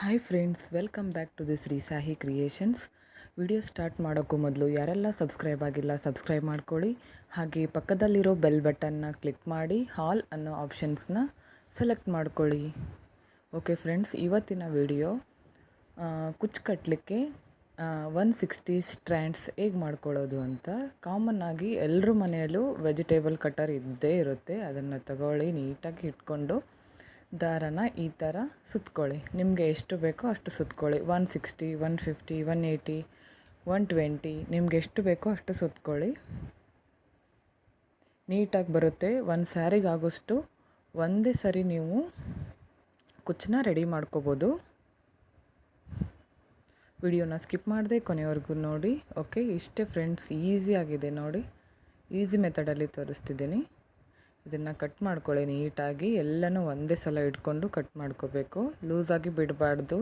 Hi friends welcome back to this ರೀಸಾಹಿ creations video start ಮಾಡೋಕ್ಕೂ ಮೊದಲು ಯಾರೆಲ್ಲ ಸಬ್ಸ್ಕ್ರೈಬ್ ಆಗಿಲ್ಲ ಸಬ್ಸ್ಕ್ರೈಬ್ ಮಾಡ್ಕೊಳ್ಳಿ. ಹಾಗೆ ಪಕ್ಕದಲ್ಲಿರೋ ಬೆಲ್ ಬಟನ್ನ ಕ್ಲಿಕ್ ಮಾಡಿ ಹಾಲ್ ಅನ್ನೋ ಆಪ್ಷನ್ಸ್ನ ಸೆಲೆಕ್ಟ್ ಮಾಡ್ಕೊಳ್ಳಿ. ಓಕೆ ಫ್ರೆಂಡ್ಸ್ ಇವತ್ತಿನ ವಿಡಿಯೋ ಕುಚ್ಚು ಕಟ್ಟಲಿಕ್ಕೆ ಒನ್ ಸಿಕ್ಸ್ಟಿ ಸ್ಟ್ರ್ಯಾಂಡ್ಸ್ ಹೇಗೆ ಮಾಡ್ಕೊಳ್ಳೋದು ಅಂತ. ಕಾಮನ್ ಆಗಿ ಎಲ್ಲರೂ ಮನೆಯಲ್ಲೂ ವೆಜಿಟೇಬಲ್ ಕಟರ್ ಇದ್ದೇ ಇರುತ್ತೆ. ಅದನ್ನು ತಗೊಳ್ಳಿ ನೀಟಾಗಿ ಇಟ್ಕೊಂಡು. ದಾರನ ಈ ಥರ ಸುತ್ಕೊಳ್ಳಿ. ನಿಮಗೆ ಎಷ್ಟು ಬೇಕೋ ಅಷ್ಟು ಸುತ್ಕೊಳ್ಳಿ. One sixty, one fifty, one eighty, one twenty, ನಿಮ್ಗೆ ಎಷ್ಟು ಬೇಕೋ ಅಷ್ಟು ಸುತ್ಕೊಳ್ಳಿ. ನೀಟಾಗಿ ಬರುತ್ತೆ. ಒಂದು ಸ್ಯಾರಿಗೆ ಆಗೋಷ್ಟು ಒಂದೇ ಸರಿ ನೀವು ಕುಚ್ಚನ್ನ ರೆಡಿ ಮಾಡ್ಕೋಬೋದು. ವಿಡಿಯೋನ ಸ್ಕಿಪ್ ಮಾಡಿದೆ ಕೊನೆವರೆಗೂ ನೋಡಿ. ಓಕೆ, ಇಷ್ಟೇ ಫ್ರೆಂಡ್ಸ್ ಆಗಿದೆ ನೋಡಿ. ಈಸಿ ಮೆಥಡಲ್ಲಿ ತೋರಿಸ್ತಿದ್ದೀನಿ. ಇದನ್ನು ಕಟ್ ಮಾಡ್ಕೊಳ್ಳಿ ನೀಟಾಗಿ. ಎಲ್ಲನೂ ಒಂದೇ ಸಲ ಇಟ್ಕೊಂಡು ಕಟ್ ಮಾಡ್ಕೋಬೇಕು. ಲೂಸಾಗಿ ಬಿಡಬಾರ್ದು.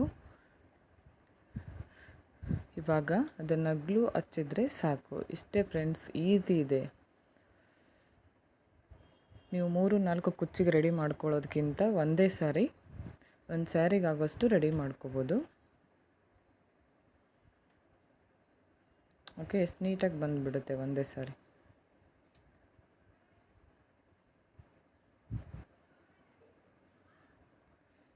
ಇವಾಗ ಅದನ್ನು ಗ್ಲೂ ಹಚ್ಚಿದ್ರೆ ಸಾಕು. ಇಷ್ಟೇ ಫ್ರೆಂಡ್ಸ್ ಈಸಿ ಇದೆ. ನೀವು ಮೂರು, ನಾಲ್ಕು ಕುಚ್ಚಿಗೆ ರೆಡಿ ಮಾಡ್ಕೊಳ್ಳೋದಕ್ಕಿಂತ ಒಂದೇ ಸಾರಿ, ಒಂದು ಸ್ಯಾರಿಗೆ ಆಗೋಷ್ಟು ರೆಡಿ ಮಾಡ್ಕೋಬೋದು. ಓಕೆ ಎಷ್ಟು ನೀಟಾಗಿ ಬಂದುಬಿಡುತ್ತೆ ಒಂದೇ ಸಾರಿ.